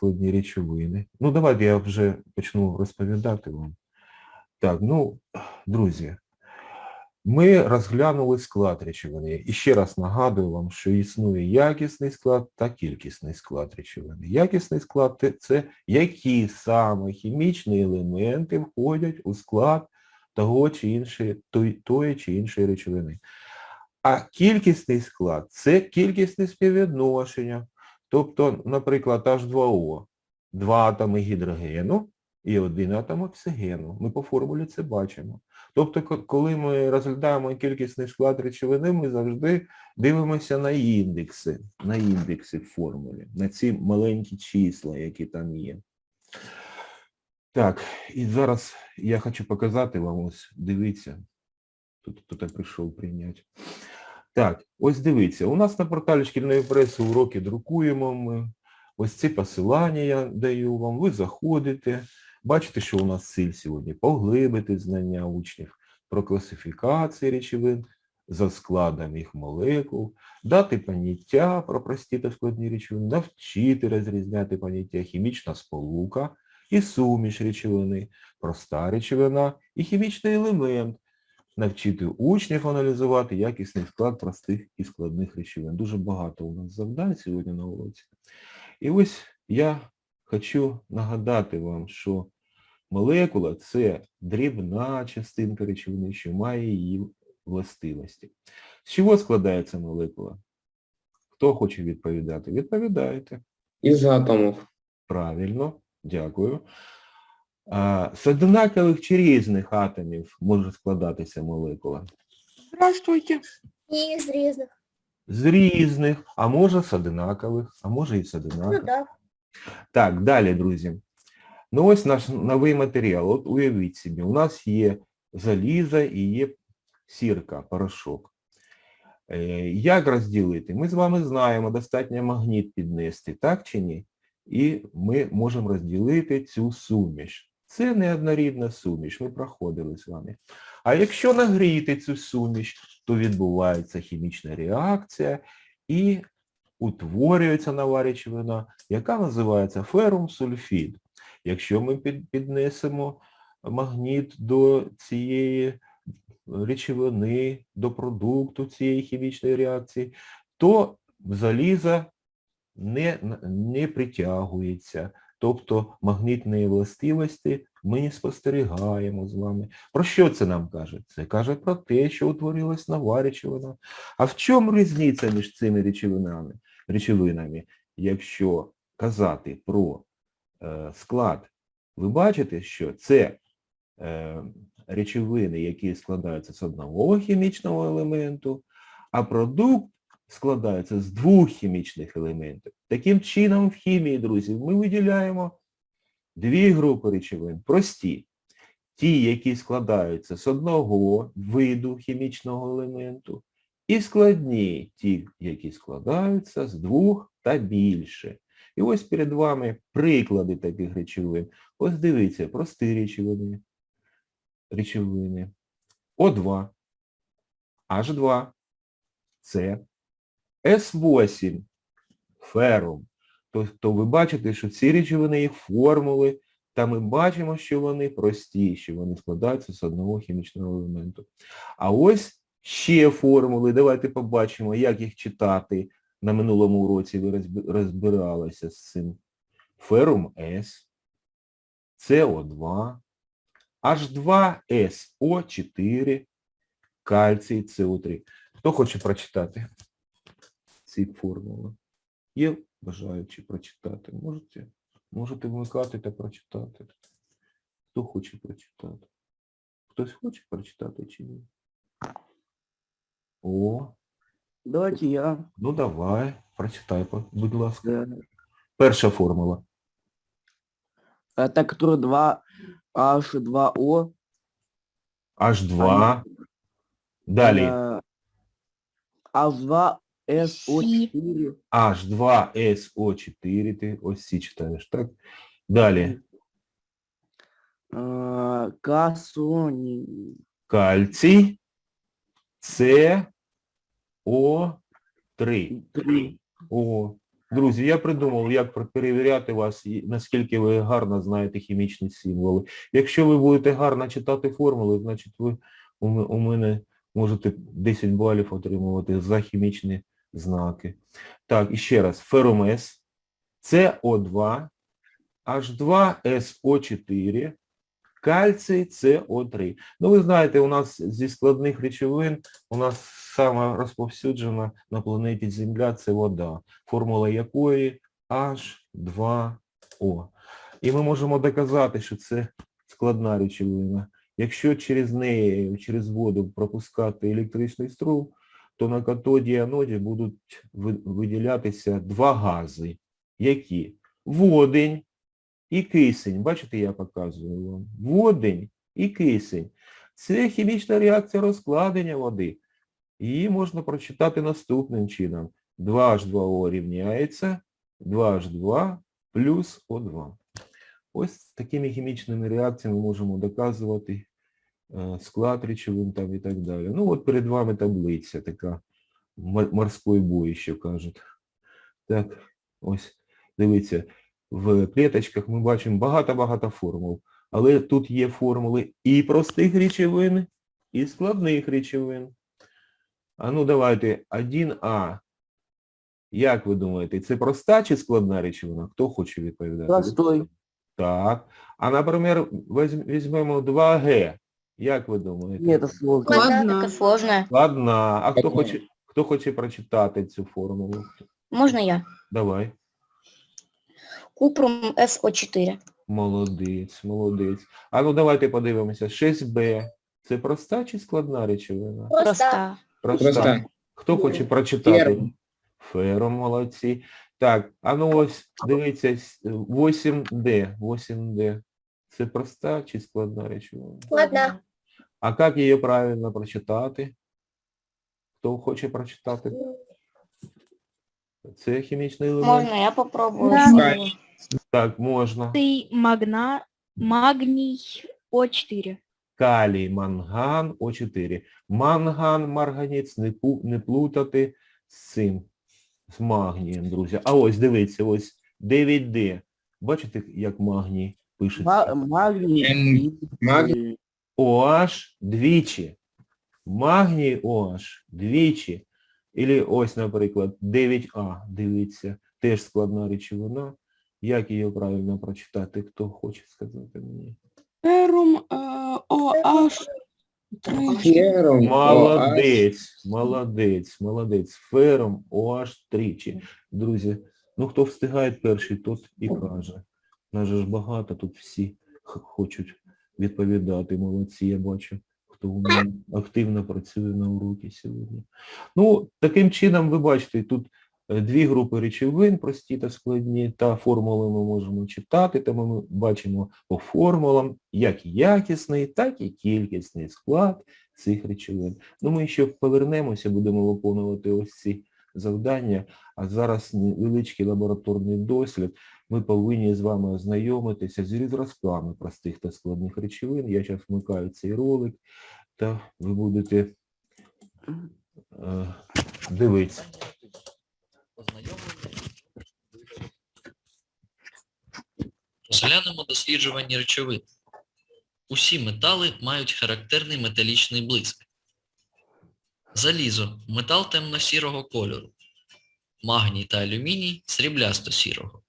складні речовини. Ну, давайте я вже почну розповідати вам. Так, ну, друзі, ми розглянули склад речовини. І ще раз нагадую вам, що існує якісний склад та кількісний склад речовини. Якісний склад це які саме хімічні елементи входять у склад того чи іншої, тої чи іншої речовини. А кількісний склад це кількісне співвідношення. Тобто, наприклад, H2O, два атоми гідрогену і один атом оксигену. Ми по формулі це бачимо. Тобто, коли ми розглядаємо кількісний склад речовини, ми завжди дивимося на індекси, на індекси в формулі, на ці маленькі числа, які там є. Так, і зараз я хочу показати вам, ось дивіться, тут хто-то прийшов прийняти. Так, ось дивіться, у нас на порталі шкільної преси уроки друкуємо ми. Ось ці посилання я даю вам, ви заходите, бачите, що у нас ціль сьогодні поглибити знання учнів про класифікації речовин за складом їх молекул, дати поняття про прості та складні речовини, навчити розрізняти поняття хімічна сполука і суміш речовини, проста речовина і хімічний елемент, навчити учнів аналізувати якісний склад простих і складних речовин. Дуже багато у нас завдань сьогодні на уроці. І ось я хочу нагадати вам, що молекула це дрібна частинка речовини, що має її властивості. З чого складається молекула? Хто хоче відповідати? Відповідайте. Із атомів. Правильно, дякую. З однакових чи різних атомів може складатися молекула? Здравствуйте. І з різних. З різних, а може з однакових, а може і з Ну однакових. так. Так, далі, друзі. Ну ось наш новий матеріал. От уявіть собі, у нас є залізо і є сірка, порошок. Е, Як розділити? Ми з вами знаємо, достатньо магніт піднести, так чи ні? І ми можемо розділити цю суміш. Це неоднорідна суміш, ми проходили з вами. А якщо нагріти цю суміш, то відбувається хімічна реакція і утворюється нова речовина, яка називається ферум-сульфід. Якщо ми піднесемо магніт до цієї речовини, до продукту цієї хімічної реакції, то залізо не, не притягується. Тобто магнітної властивості ми не спостерігаємо з вами. Про що це нам каже? Це каже про те, що утворилась нова речовина. А в чому різниця між цими речовинами? речовинами, якщо казати про е, склад, ви бачите, що це е, речовини, які складаються з одного хімічного елементу, а продукт складається з двох хімічних елементів. Таким чином, в хімії, друзі, ми виділяємо дві групи речовин. Прості. Ті, які складаються з одного виду хімічного елементу, і складні ті, які складаються з двох та більше. І ось перед вами приклади таких речовин. Ось дивіться, прості речовини. Речовини. О2, H2, С, С8, ферум. Тобто ви бачите, що ці речовини, їх формули, та ми бачимо, що вони прості, що вони складаються з одного хімічного елементу. А ось ще формули. Давайте побачимо, як їх читати. На минулому уроці ви розбиралися з цим. Ферум С, СО2, H2SO4, кальцій СО3. Хто хоче прочитати ці формули? Є бажаючі прочитати? Можете? Можете вмикати та прочитати. Хто хоче прочитати? Хтось хоче прочитати чи ні? О, Давайте я. ну давай, прочитай, по- будь ласка. Э, Перша формула. Это который 2 H2O. H2. Далі. э, H2 SO4. H2SO4. Ти ось ці читаєш, так? Далі. Касони. Кальцій. С О3. О. Друзі, я придумав, як перевіряти вас, наскільки ви гарно знаєте хімічні символи. Якщо ви будете гарно читати формули, значить ви у у мене можете 10 балів отримувати за хімічні знаки. Так, і ще раз. Феромес, СО2, H2SO4, кальцій СО3. Ну, ви знаєте, у нас зі складних речовин у нас сама розповсюджена на планеті Земля це вода, формула якої H2O. І ми можемо доказати, що це складна речовина. Якщо через неї, через воду пропускати електричний струм, то на катоді і аноді будуть виділятися два гази. Які? Водень і кисень. Бачите, я показую вам. Водень і кисень. Це хімічна реакція розкладення води. Її можна прочитати наступним чином. 2H2O рівняється 2H2 плюс O2. Ось такими хімічними реакціями можемо доказувати склад речовин там і так далі. Ну от перед вами таблиця така мор- морської бої, що кажуть. Так, ось, дивіться, в клеточках ми бачимо багато-багато формул. Але тут є формули і простих речовин, і складних речовин. А ну давайте, 1А. Як ви думаєте, це проста чи складна речовина? Хто хоче відповідати? Простой. Так. А, наприклад, візьмемо 2Г. Як ви думаєте? Нет, это сложно. Складно. Таке сложне. Складна. А хто хоче, хто хоче прочитати цю формулу? Можна я? Давай. Купрум СО4. Молодець, молодець. А ну давайте подивимося. 6Б. Це проста чи складна речовина? Проста. Проста. Проста. Хто хоче прочитати? Ферм. Молодці. Так, а ну ось, дивіться, 8D. 8D. Це проста чи складна речовина? Складна. А як її правильно прочитати? Хто хоче прочитати? Це хімічний елемент? Можна, я попробую. Да. Так, можна. Ты магна... магний О4. Калій, манган, О4. Манган, марганець, не, пу- не плутати з цим, з магнієм, друзі. А ось, дивіться, ось 9D. Бачите, як магній пишеться? Ма- Магний. OH двічі. Магній OH двічі. Ілі ось, наприклад, 9А, дивіться, теж складна речовина. Як її правильно прочитати? Хто хоче сказати мені? Ферум OH Ферум. Молодець, молодець, молодець. Фером OH тричі. Друзі, ну хто встигає перший, тот і каже. Нас же ж багато, тут всі хочуть відповідати. Молодці, я бачу, хто у мене активно працює на уроки сьогодні. Ну, таким чином, ви бачите, тут е, дві групи речовин, прості та складні, та формули ми можемо читати, тому ми бачимо по формулам як якісний, так і кількісний склад цих речовин. Ну, ми ще повернемося, будемо виконувати ось ці завдання, а зараз невеличкий лабораторний дослід. Ми повинні з вами ознайомитися з зразками простих та складних речовин. Я зараз вмикаю цей ролик, та ви будете е, дивитися. Розглянемо досліджування речовин. Усі метали мають характерний металічний блиск. Залізо – метал темно-сірого кольору. Магній та алюміній – сріблясто-сірого.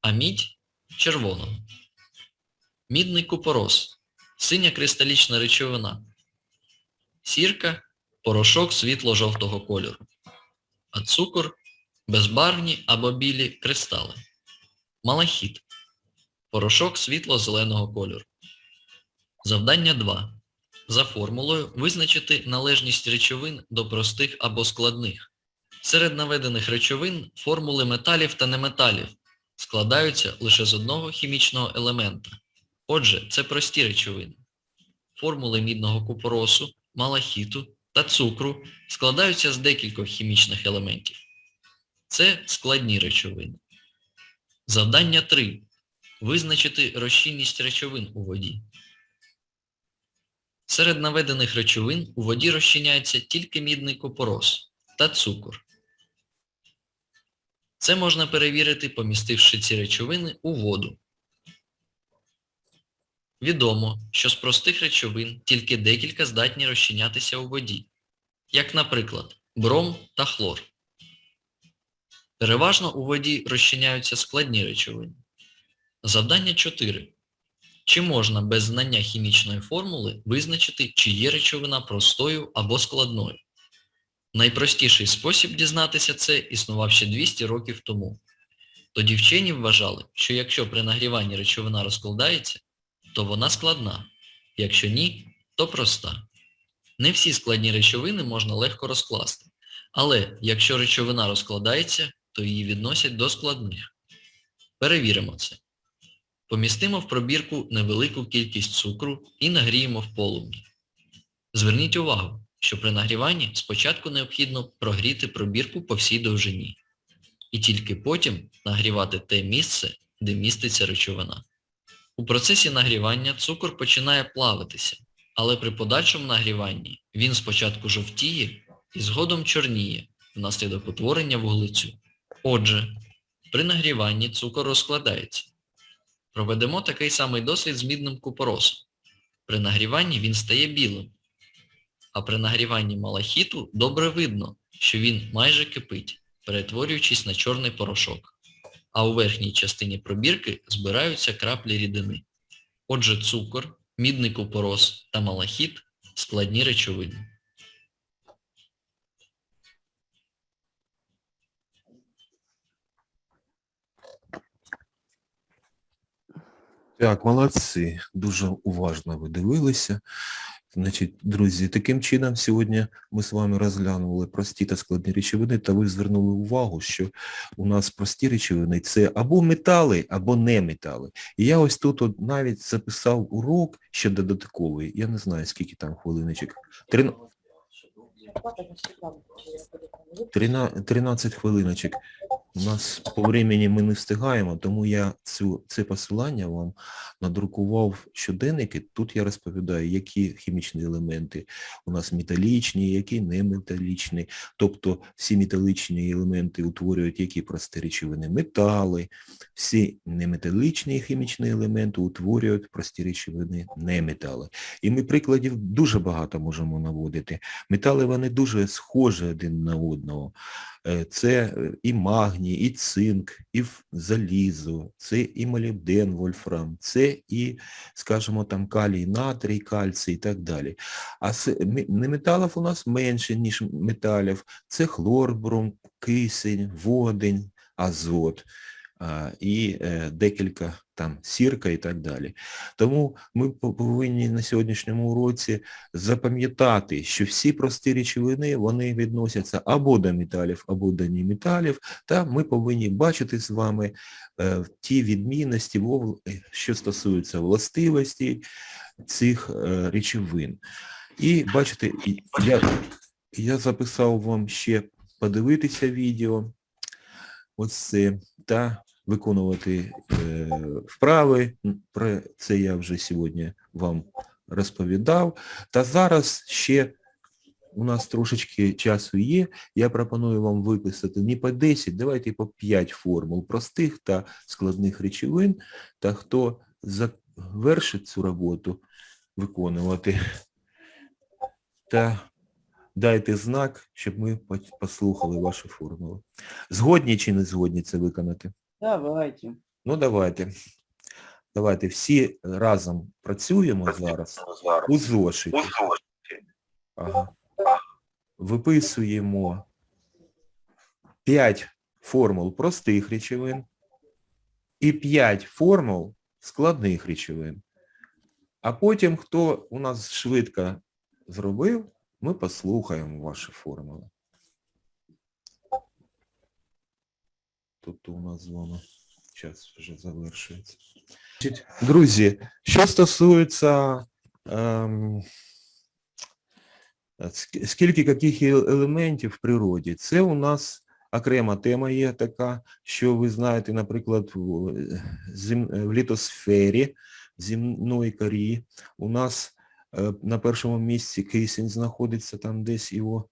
А мідь – червоного. Мідний купорос – синя кристалічна речовина. Сірка – порошок світло-жовтого кольору. А цукор – безбарвні або білі кристали. Малахіт. Порошок світло-зеленого кольору. Завдання 2. За формулою визначити належність речовин до простих або складних. Серед наведених речовин формули металів та неметалів складаються лише з одного хімічного елемента. Отже, це прості речовини. Формули мідного купоросу, малахіту та цукру складаються з декількох хімічних елементів. Це складні речовини. Завдання 3. Визначити розчинність речовин у воді. Серед наведених речовин у воді розчиняється тільки мідний купорос та цукор. Це можна перевірити, помістивши ці речовини у воду. Відомо, що з простих речовин тільки декілька здатні розчинятися у воді, як, наприклад, бром та хлор. Переважно у воді розчиняються складні речовини. Завдання 4. Чи можна без знання хімічної формули визначити, чи є речовина простою або складною? Найпростіший спосіб дізнатися це існував ще 200 років тому. Тоді вчені вважали, що якщо при нагріванні речовина розкладається, то вона складна, якщо ні, то проста. Не всі складні речовини можна легко розкласти, але якщо речовина розкладається, то її відносять до складних. Перевіримо це. Помістимо в пробірку невелику кількість цукру і нагріємо в полум'ї. Зверніть увагу, що при нагріванні спочатку необхідно прогріти пробірку по всій довжині. І тільки потім нагрівати те місце, де міститься речовина. У процесі нагрівання цукор починає плавитися, але при подальшому нагріванні він спочатку жовтіє і згодом чорніє внаслідок утворення вуглецю. Отже, при нагріванні цукор розкладається. Проведемо такий самий дослід з мідним купоросом. При нагріванні він стає білим, а при нагріванні малахіту добре видно, що він майже кипить, перетворюючись на чорний порошок. А у верхній частині пробірки збираються краплі рідини. Отже, цукор, мідний купорос та малахіт – складні речовини. Так, молодці. Дуже уважно ви дивилися. Значить, друзі, таким чином сьогодні ми з вами розглянули прості та складні речовини, та ви звернули увагу, що у нас прості речовини це або метали, або не метали. І я ось тут от навіть записав урок ще додатковий, я не знаю, скільки там хвилиночок. Трин- 13 хвилиночок. У нас по времени ми не встигаємо, тому я цю, це посилання вам надрукував щоденники. Тут я розповідаю, які хімічні елементи у нас металічні, які не металічні. Тобто всі металічні елементи утворюють які прості речовини? Метали. Всі неметалічні хімічні елементи утворюють прості речовини неметали. І ми прикладів дуже багато можемо наводити. Метали вони дуже схожі один на одного. Е, Це е, і магній, і цинк, і залізо, це і молібден, вольфрам, це і, скажімо, там калій, натрій, кальцій і так далі. А неметалів у нас менше, ніж металів. Це хлорбрум, кисень, водень, азот і е, декілька там сірка і так далі. Тому ми повинні на сьогоднішньому уроці запам'ятати, що всі прості речовини, вони відносяться або до металів, або до неметалів, та ми повинні бачити з вами е, ті відмінності, що стосуються властивостей цих е, речовин. І бачите, я, я записав вам ще подивитися відео, ось це, та виконувати е, вправи. Про це я вже сьогодні вам розповідав. Та зараз ще у нас трошечки часу є. Я пропоную вам виписати не по 10, давайте по 5 формул простих та складних речовин. Та хто завершить цю роботу виконувати, та дайте знак, щоб ми послухали ваші формули. Згодні чи не згодні це виконати? Давайте. Ну давайте. Давайте всі разом працюємо зараз у зошиті. Ага. Виписуємо 5 формул простих речовин і 5 формул складних речовин. А потім, хто у нас швидко зробив, ми послухаємо ваші формули. Тобто у нас з час вже завершується. Друзі, що стосується ем, скільки яких елементів в природі, це у нас окрема тема є така, що ви знаєте, наприклад, в, зем, в літосфері земної корі у нас е, на першому місці кисень знаходиться, там десь його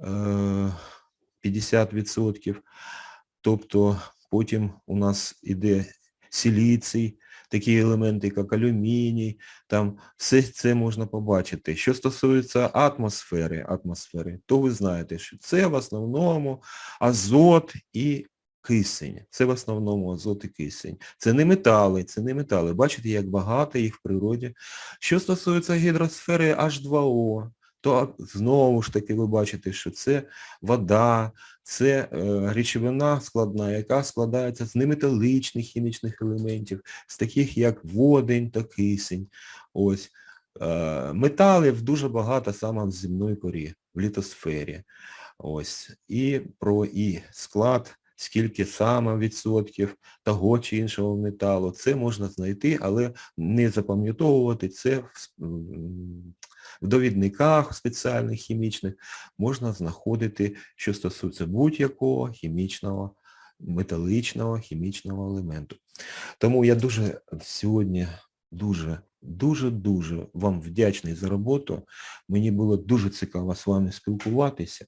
е, 50%. Тобто потім у нас іде силіцій, такі елементи, як алюміній, там все це можна побачити. Що стосується атмосфери, атмосфери, то ви знаєте, що це в основному азот і кисень. Це в основному азот і кисень. Це не метали, це не метали. Бачите, як багато їх в природі. Що стосується гідросфери H2O, то знову ж таки ви бачите, що це вода, це е, речовина складна, яка складається з неметаличних хімічних елементів, з таких як водень та кисень. Ось. Е, металів дуже багато саме в земної корі, в літосфері. Ось. І про і склад, скільки саме відсотків того чи іншого металу, це можна знайти, але не запам'ятовувати це в, довідниках спеціальних хімічних можна знаходити, що стосується будь-якого хімічного, металичного хімічного елементу. Тому я дуже сьогодні дуже, дуже, дуже вам вдячний за роботу. Мені було дуже цікаво з вами спілкуватися.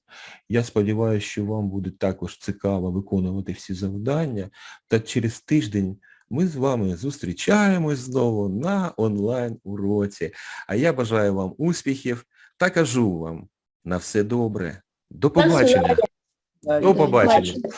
Я сподіваюся, що вам буде також цікаво виконувати всі завдання. Та через тиждень ми з вами зустрічаємось знову на онлайн-уроці. А я бажаю вам успіхів та кажу вам на все добре. До побачення. До побачення.